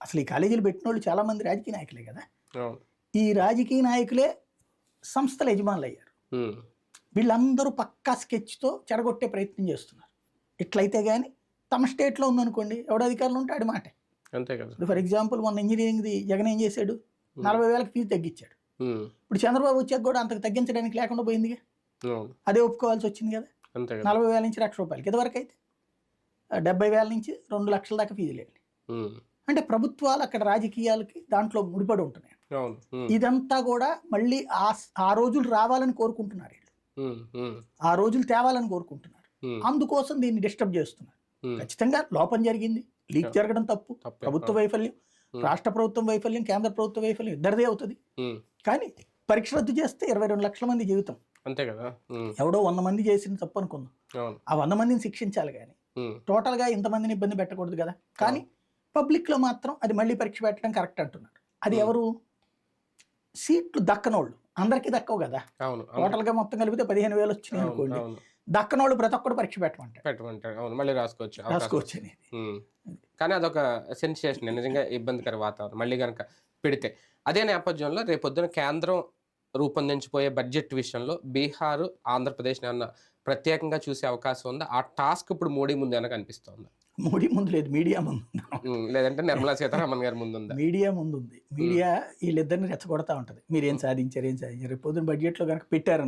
అసలు ఈ కాలేజీలు పెట్టిన వాళ్ళు చాలా మంది రాజకీయ నాయకులే కదా. ఈ రాజకీయ నాయకులే సంస్థల యజమానులు అయ్యారు వీళ్ళందరూ పక్కా స్కెచ్తో చెడగొట్టే ప్రయత్నం చేస్తున్నారు. ఇట్లయితే కానీ తమ స్టేట్లో ఉందనుకోండి ఎవడ అధికారులు ఉంటే ఆడి మాటే. అంతే కదా. ఫర్ ఎగ్జాంపుల్ మొన్న ఇంజనీరింగ్ది జగన్ ఏం చేశాడు? నలభై వేలకు ఫీజు తగ్గించాడు. ఇప్పుడు చంద్రబాబు వచ్చాక కూడా అంతకు తగ్గించడానికి లేకుండా పోయిందిగా. అదే ఒప్పుకోవాల్సి వచ్చింది కదా. నలభై వేల నుంచి లక్ష రూపాయలకి ఇదివరకు అయితే డెబ్బై వేల నుంచి రెండు లక్షల దాకా ఫీజులు వెళ్ళి ఉమ్, అంటే ప్రభుత్వాలు అక్కడ రాజకీయాలకి దాంట్లో ముడిపడి ఉంటున్నాయి. ఇదంతా కూడా మళ్ళీ ఆ ఆ రోజులు రావాలని కోరుకుంటున్నారు వీళ్ళు. ఆ రోజులు తేవాలని కోరుకుంటున్నారు. అందుకోసం దీన్ని డిస్టర్బ్ చేస్తున్నారు. ఖచ్చితంగా లోపం జరిగింది. లీక్ జరగడం తప్పు. ప్రభుత్వ వైఫల్యం. రాష్ట్ర ప్రభుత్వం వైఫల్యం కేంద్ర ప్రభుత్వ వైఫల్యం ఇద్దరిదే అవుతుంది. కానీ పరీక్ష రద్దు చేస్తే ఇరవై రెండు లక్షల మంది జీవితం. అంతే కదా. ఎవడో వంద మంది చేసిన తప్పు అనుకుందాం. ఆ వంద మందిని శిక్షించాలి కానీ. ఉమ్, టోటల్గా ఇంతమందిని ఇబ్బంది పెట్టకూడదు కదా. కానీ పబ్లిక్లో మాత్రం అది మళ్ళీ పరీక్ష పెట్టడం కరెక్ట్ అంటున్నారు అది ఎవరు? సీట్లు దక్కనోళ్ళు. అందరికీ దక్కవు కదా. టోటల్గా మొత్తం కలిపితే పదిహేను వేలు వచ్చినాయి అనుకోండి. దక్కనోళ్ళు ప్రతి ఒక్కడు పరీక్ష పెట్టమంటారు పెట్టమంటాడు. అవును మళ్ళీ రాసుకోవచ్చు రాసుకోవచ్చు అనేది. కానీ అదొక సెన్సేషన్ నిజంగా ఇబ్బందికర వాతావరణం. మళ్ళీ కనుక పెడితే. అదే నేపథ్యంలో రేపొద్దున కేంద్రం రూపొందించిపోయే బడ్జెట్ విషయంలో బీహార్ ఆంధ్రప్రదేశ్ ప్రత్యేకంగా చూసే అవకాశం ఉందా? ఆ టాస్క్ ఇప్పుడు మోడీ ముందు ఏమైనా కనిపిస్తోందా. మోడీ ముందు లేదు మీడియా ముందు లేదంటే నిర్మలా సీతారామన్ గారి ముందు మీడియా ముందు ఉంది. మీడియా వీళ్ళిద్దరిని రెచ్చగొడతా ఉంటది. మీరు ఏం సాధించారు ఏం సాధించారు? పొద్దున బడ్జెట్లో కనుక పెట్టారు